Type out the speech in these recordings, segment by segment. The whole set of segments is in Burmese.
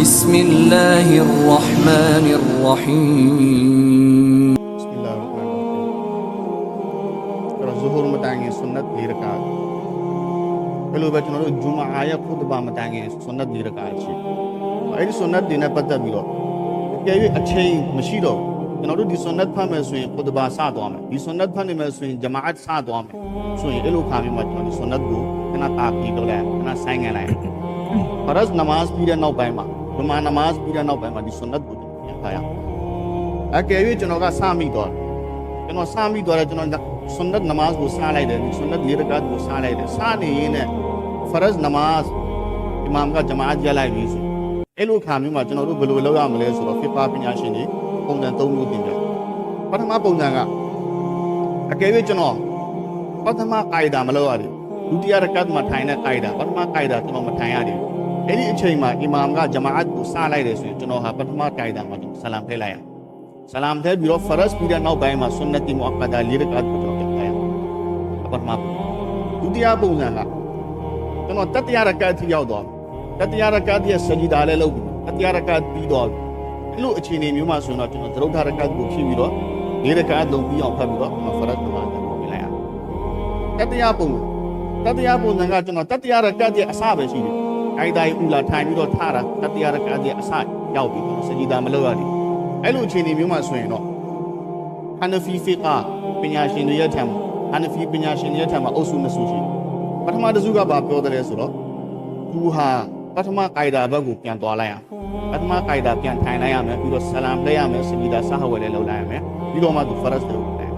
بسم الله الرحمن الرحيم بسم الله الرحمن الرحيم အဲ့တော့ဇဟူရ်မတိုင်ခင်ဆွန်နတ်၄ရကာဘယ်လိုပဲကျွန်တော်တို့ဂျူမာအာယခုတဘာမတိုင်ခင်ဆွန်နတ်၄ရကာရှိအဲ့ဒီဆွန်နတ်တွေနဲ့ပတ်သက်ပြီးတော့အကယ်၍အချိန်မရှိတော့ကျွန်တော်တို့ဒီဆွန်နတ်ဖတ်မယ်ဆိုရင်ခုတဘာစသွားမယ်ဒီဆွန်နတ်ဖတ်နေမယ်ဆိုရင်ဂျမာအတ်စသွားမယ်ဆိုရင်အဲ့လိုခါမျိုးမှာကျွန်တော်ဒီဆွန်နတ်ကိုခဏတာပြီးတော့လိုက်ခဏဆိုင်ငံလိုက်ဖရတ်နမတ်ပြီးတဲ့နောက်ပိုင်းမှာ ဂျမာနမတ်ပြီးတဲ့နောက်ပိုင်းမှာဒီဆွန်နတ်ကိုပြန်ဖတ်ရအောင်အကယ်၍ကျွန်တော်ကစမိတော့ကျွန်တော်စားမိတော့တယ်ကျွန်တော်ဆွန်နတ်နမတ်ကိုစားလိုက်တယ်ဆွန်နတ်လေးရကတ်ကိုစားလိုက်တယ်စားနေရင်နဲ့ဖရဇ်နမတ်အီမမ်ကဂျမာအတ်ရလိုက်ပြီဆိုအဲ့လိုခါမျိုးမှာကျွန်တော်တို့ဘယ်လိုလုပ်ရမလဲဆိုတော့ဖိပါပညာရှင်တွေပုံစံ၃မျိုးတင်ပြပထမပုံစံကအကယ်၍ကျွန်တော်ပထမအိုင်ဒါမလုပ်ရဘူးဒုတိယရကတ်မှာထိုင်တဲ့အိုင်ဒါပထမအိုင်ဒါကျွန်တော်မထိုင်ရဘူး အဲ့ဒီအချိန်မှာအီမမ်ကဂျမာအတ်ကိုစားလိုက်တယ်ဆိုရင်ကျွန်တော်ဟာပထမအိုင်ဒါမှာဆလမ်ဖဲလိုက်ရဆလာမ်တဲ့ပြီးတော့ဖရတ်ပြီးတဲ့နောက်ပိုင်းမှာဆွန်နတ်တီမူအကဒါလေးရကတ်ကိုကျွန်တော်ပြန်ရအပထမဒုတိယပုံစံကကျွန်တော်တတိယရကတ်ထိရောက်တော့တတိယရကတ်ရဲ့စဂျီဒါလည်းလုပ်ပြီးတတိယရကတ်ပြီးတော့အဲ့လိုအခြေအနေမျိုးမှာဆိုတော့ကျွန်တော်သရုပ်ထရကတ်ကိုဖြည့်ပြီးတော့လေးရကတ်လုံးပြီးအောင်ဖတ်ပြီးတော့ဖရတ်မှာပြန်ပြန်လိုက်ရတတိယပုံတတိယပုံစံကကျွန်တော်တတိယရကတ်ရဲ့အစပဲရှိတယ် အိုင်တိုင်းဦးလာထိုင်ပြီးတော့ထားတာတတိယရကတ်ရဲ့အစရောက်ပြီးစဂျီဒါမလုပ်ရဘူးအဲ့လိုအခြေအနေမျိုးမှာဆိုရင်တော့ဟန်နဖီဖီကာပညာရှင်တွေရဲ့ထံမှာဟန်နဖီပညာရှင်တွေရဲ့ထံမှာအုပ်စုနှစ်စုရှိတယ်ပထမတစ်စုကဘာပြောတယ်လဲဆိုတော့သူဟာပထမကိုက်တာဘက်ကိုပြန်သွားလိုက်ရပထမကိုက်တာပြန်ထိုင်လိုက်ရမယ်ပြီးတော့ဆလမ်လက်ရမယ်စမီဒါဆဟဝဲလည်းလုပ်လိုက်ရမယ်ပြီးတော့မှသူဖရတ်တွေလုပ်လိုက်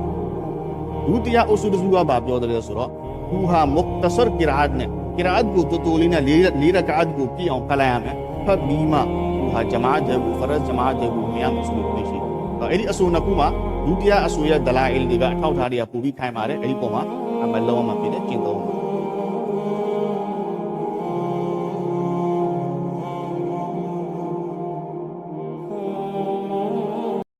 ဒုတိယအုပ်စုတစ်စုကဘာပြောတယ်လဲဆိုတော့သူဟာမုတ်တဆရ်ကီရာတ်နဲ့ ကီရာတ်ကိုတူတူလေးနဲ့လေးလေးရကာတ်ကိုပြည့်အောင်ဖတ်လိုက်ရမယ်ဖတ်ပြီးမှသူဟာဂျမာတ်တွေကိုဖရတ်ဂျမာတ်တွေကိုမြင်ရမယ်ဆိုလို့ပြောရှိတယ်အဲ့ဒီအဆိုနှစ်ခုမှာဒုတိယအဆိုရဲ့ဒလာအီလ်တွေကအထောက်ထားတွေကပူပြီးခိုင်းပါတယ်အဲ့ဒီပုံမှာအမလုံးမှပြည့်တဲ့ကျင့်သုံး